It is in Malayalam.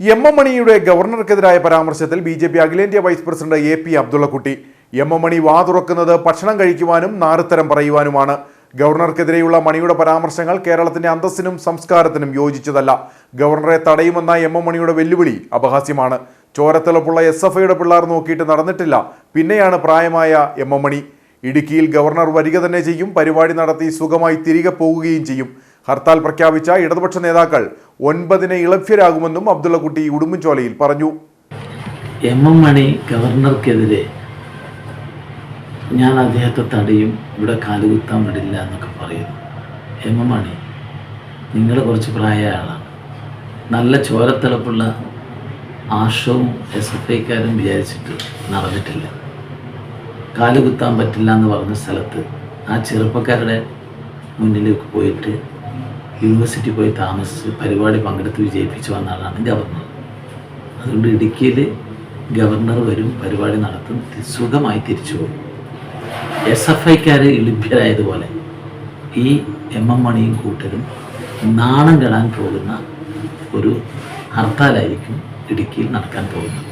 എം എം മണിയുടെ ഗവർണർക്കെതിരായ പരാമർശത്തിൽ ബി ജെ പി അഖിലേന്ത്യാ vice president A P Abdullakutty. M M Mani വാ തുറക്കുന്നത് ഭക്ഷണം കഴിക്കുവാനും നാറുത്തരം പറയുവാനുമാണ്. ഗവർണർക്കെതിരെയുള്ള മണിയുടെ പരാമർശങ്ങൾ കേരളത്തിന്റെ അന്തസ്സിനും സംസ്കാരത്തിനും യോജിച്ചതല്ല. ഗവർണറെ തടയുമെന്ന എം എം മണിയുടെ വെല്ലുവിളി അപഹാസ്യമാണ്. ചോരത്തിളപ്പുള്ള എസ് എഫ് ഐയുടെ പിള്ളേർ നോക്കിയിട്ട് നടന്നിട്ടില്ല. പിന്നെയാണ് പ്രായമായ എം എം മണി ഇടുക്കിയിൽ ഗവർണർ വരിക തന്നെ ചെയ്യും. പരിപാടി നടത്തി സുഖമായി തിരികെ പോകുകയും ചെയ്യും. ഹർത്താൽ പ്രഖ്യാപിച്ച ഇടതുപക്ഷ നേതാക്കൾ ഒൻപതിന് ഇളഭ്യരാകുമെന്നും അബ്ദുള്ളക്കുട്ടി ഉടുമ്പൻചോലയിൽ പറഞ്ഞു. എം എം മണി ഗവർണർക്കെതിരെ ഞാൻ അദ്ദേഹത്തെ തടയും ഇവിടെ കാലുകുത്താൻ പാടില്ല എന്നൊക്കെ പറയുന്നു. എം എം മണി നിങ്ങൾ കുറച്ച് പ്രായമായ ആളാണ് നല്ല ചോരത്തിളപ്പുള്ള ആർഷവും എസ് എഫ് ഐക്കാരും വിചാരിച്ചിട്ട് നടന്നിട്ടില്ല. കാലുകുത്താൻ പറ്റില്ല എന്ന് പറഞ്ഞ സ്ഥലത്ത് ആ ചെറുപ്പക്കാരുടെ മുന്നിലേക്ക് പോയിട്ട് യൂണിവേഴ്സിറ്റി പോയി താമസിച്ച് പരിപാടി പങ്കെടുത്ത് വിജയിപ്പിച്ചു വന്ന ആളാണ് ഗവർണർ അതുകൊണ്ട് ഇടുക്കിയിൽ ഗവർണർ വരും പരിപാടി നടത്തും സുഖമായി തിരിച്ചു പോകും. എസ് എഫ് ഐക്കാർ ലഭ്യരായതുപോലെ ഈ എം എം മണിയും കൂട്ടരും നാണം കെടാൻ പോകുന്ന ഒരു ഹർത്താലായിരിക്കും ഇടുക്കിയിൽ നടക്കാൻ പോകുന്നത്.